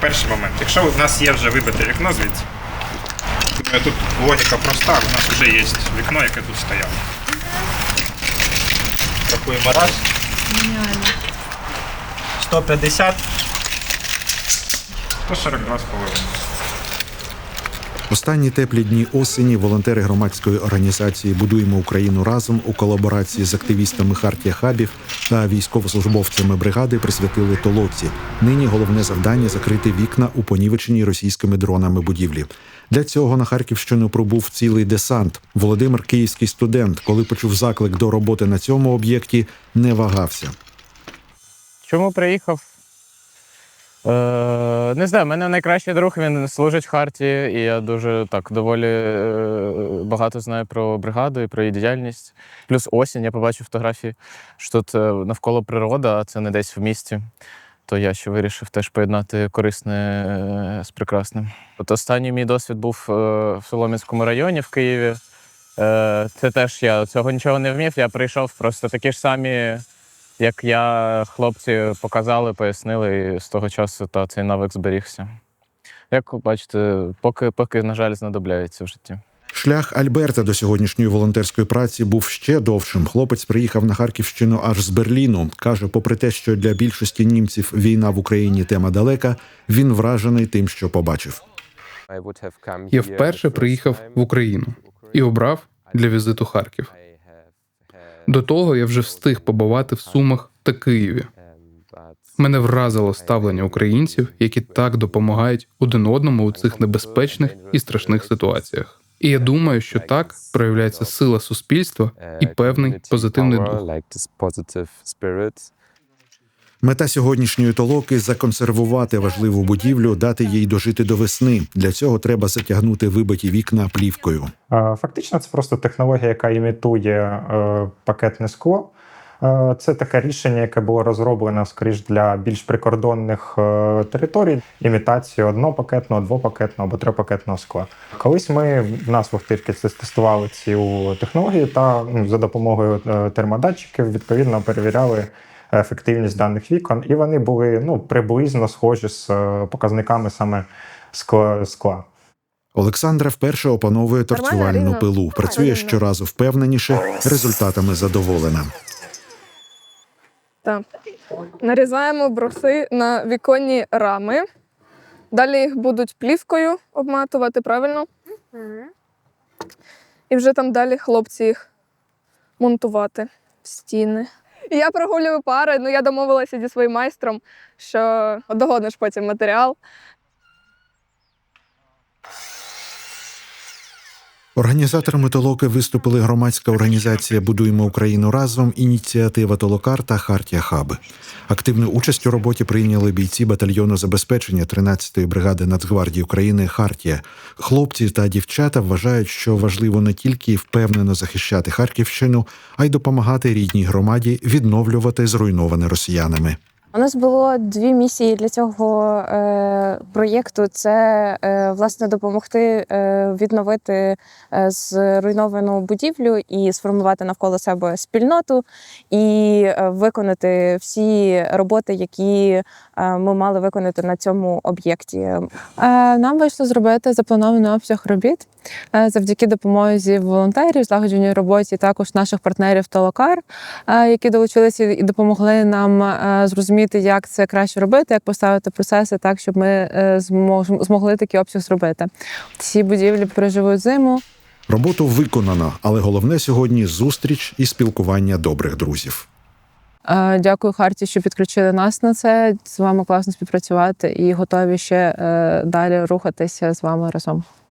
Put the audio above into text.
Перший момент. Якщо у нас є вже вибите вікно звідси, ну, тут логіка проста, у нас вже є вікно, яке тут стояло. Рахуємо раз. 150. 142 з половиною. Останні теплі дні осені волонтери громадської організації Будуємо Україну разом у колаборації з активістами Хартія Хабів та військовослужбовцями бригади присвятили толоці. Нині головне завдання закрити вікна у понівеченій російськими дронами будівлі. Для цього на Харківщину пробув цілий десант. Володимир, київський студент, коли почув заклик до роботи на цьому об'єкті, не вагався. Чому приїхав? Е, не знаю, в мене найкращий друг, він служить в Харті, і я дуже так доволі е, багато знаю про бригаду і про її діяльність. Плюс осінь, я побачив фотографії, що тут е, навколо природа, а це не десь в місті. То я ще вирішив теж поєднати корисне з прекрасним. От останній мій досвід був в Солом'янському районі в Києві. Це теж я цього нічого не вмів. Я прийшов просто такі ж самі як я хлопці показали, пояснили, і з того часу та цей навик зберігся. Як ви бачите, поки, поки, на жаль, знадобляється в житті. Шлях Альберта до сьогоднішньої волонтерської праці був ще довшим. Хлопець приїхав на Харківщину аж з Берліну. каже, попри те, що для більшості німців війна в Україні тема далека, він вражений тим, що побачив. Я вперше приїхав в Україну і обрав для візиту Харків. До того я вже встиг побувати в Сумах та Києві. Мене вразило ставлення українців, які так допомагають один одному у цих небезпечних і страшних ситуаціях. І я думаю, що так проявляється сила суспільства і певний позитивний дух. Мета сьогоднішньої толоки законсервувати важливу будівлю, дати їй дожити до весни. Для цього треба затягнути вибиті вікна плівкою. Фактично, це просто технологія, яка імітує е, пакетне скло. Е, Це таке рішення, яке було розроблено скоріш для більш прикордонних е, територій. Імітацію однопакетного, двопакетного або трипакетного скла. Колись ми в нас в Охтирці тестували цю технологію та ну, за допомогою термодатчиків відповідно перевіряли ефективність даних вікон, і вони були ну приблизно схожі з е, показниками саме скла. Олександра вперше опановує торцювальну пилу. Працює щоразу впевненіше, результатами задоволена. Так. Нарізаємо броси на віконні рами. Далі їх будуть плівкою обматувати, правильно? І вже там далі хлопці їх монтувати в стіни. І я прогулюю пари, ну я домовилася зі своїм майстром, що догодиш потім матеріал. Організаторами толоки виступили громадська організація Будуємо Україну разом, ініціатива Толокар та Хартія Хаби. Активну участь у роботі прийняли бійці батальйону забезпечення 13-ї бригади Нацгвардії України Хартія. Хлопці та дівчата вважають, що важливо не тільки впевнено захищати Харківщину, а й допомагати рідній громаді відновлювати зруйноване росіянами. У нас було дві місії для цього е, проєкту: це е, власне допомогти е, відновити е, зруйновану будівлю і сформувати навколо себе спільноту, і виконати всі роботи, які ми мали виконати на цьому об'єкті. Нам вийшло зробити запланований обсяг робіт завдяки допомозі волонтерів, злагодженій роботі також наших партнерів Толокар, е, які долучилися і допомогли нам е, зрозуміти, як це краще робити, як поставити процеси так, щоб ми е, змогли такий обсяг зробити. Ці будівлі переживуть зиму. Роботу виконано, але головне сьогодні зустріч і спілкування добрих друзів. Е, Дякую Харті, що підключили нас на це. З вами класно співпрацювати і готові ще е, далі рухатися з вами разом.